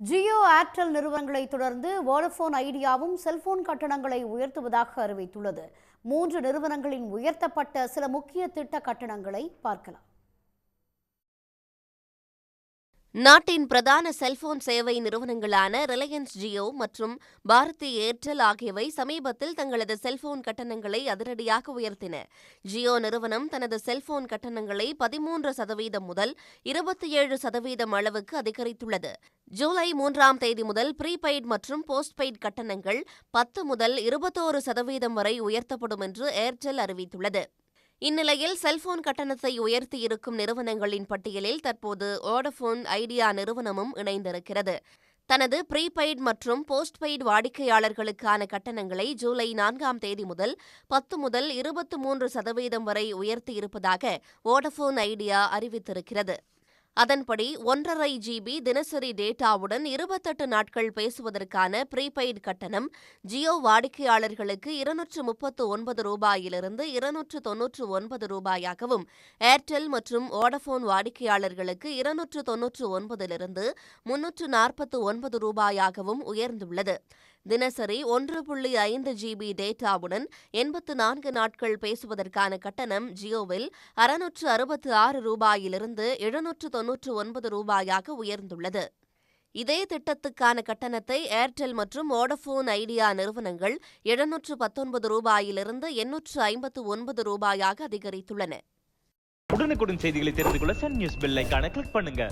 Jio Airtel நிறுவனங்களை தொடர்ந்து Vodafone ஐடியாவும் செல்போன் கட்டணங்களை உயர்த்துவதாக அறிவித்துள்ளது. மூன்று நிறுவனங்களின் உயர்த்தப்பட்ட சில முக்கிய திட்ட கட்டணங்களை பார்க்கலாம். நாட்டின் பிரதான செல்போன் சேவை நிறுவனங்களான ரிலையன்ஸ் ஜியோ மற்றும் பாரதி ஏர்டெல் ஆகியவை சமீபத்தில் தங்களது செல்போன் கட்டணங்களை அதிரடியாக உயர்த்தின. ஜியோ நிறுவனம் தனது செல்போன் கட்டணங்களை பதிமூன்று சதவீதம் முதல் இருபத்தி ஏழு சதவீதம் அளவுக்கு அதிகரித்துள்ளது. ஜூலை மூன்றாம் தேதி முதல் ப்ரீபெய்ட் மற்றும் போஸ்ட்பெய்ட் கட்டணங்கள் பத்து முதல் இருபத்தோரு சதவீதம் வரை உயர்த்தப்படும் என்று ஏர்டெல் அறிவித்துள்ளது. இந்நிலையில் செல்போன் கட்டணத்தை உயர்த்தியிருக்கும் நிறுவனங்களின் பட்டியலில் தற்போது ஓடஃபோன் ஐடியா நிறுவனமும் இணைந்திருக்கிறது. தனது ப்ரீபெய்ட் மற்றும் போஸ்ட்பெய்ட் வாடிக்கையாளர்களுக்கான கட்டணங்களை ஜூலை நான்காம் தேதி முதல் பத்து முதல் இருபத்து மூன்று சதவீதம் வரை உயர்த்தியிருப்பதாக வோடஃபோன் ஐடியா அறிவித்திருக்கிறது. அதன்படி ஒன்றரை ஜிபி தினசரி டேட்டாவுடன் இருபத்தெட்டு நாட்கள் பேசுவதற்கான ப்ரீபெய்டு கட்டணம் ஜியோ வாடிக்கையாளர்களுக்கு இருநூற்று முப்பத்து ஒன்பது ரூபாயிலிருந்து இருநூற்று தொன்னூற்று ஒன்பது ரூபாயாகவும் ஏர்டெல் மற்றும் வோடபோன் வாடிக்கையாளர்களுக்கு இருநூற்று தொன்னூற்று ஒன்பதிலிருந்து முன்னூற்று நாற்பத்து ஒன்பது ரூபாயாகவும் உயர்ந்துள்ளது. தினசரி ஒன்று புள்ளி ஐந்து ஜிபி டேட்டாவுடன் எண்பத்து நான்கு நாட்கள் பேசுவதற்கான கட்டணம் ஜியோவில் அறுநூற்று அறுபத்து ஆறு ரூபாயிலிருந்து எழுநூற்று தொன்னூற்று ஒன்பது ரூபாயாக உயர்ந்துள்ளது. இதே திட்டத்துக்கான கட்டணத்தை ஏர்டெல் மற்றும் வோடஃபோன் ஐடியா நிறுவனங்கள் எழுநூற்று பத்தொன்பது ரூபாயிலிருந்து எண்ணூற்று ஐம்பத்து ஒன்பது ரூபாயாக அதிகரித்துள்ளன. உடனுக்குடன் செய்திகளை தெரிந்து கொள்ள சன் நியூஸ் பெல்லைக்கான கிளிக் பண்ணுங்க.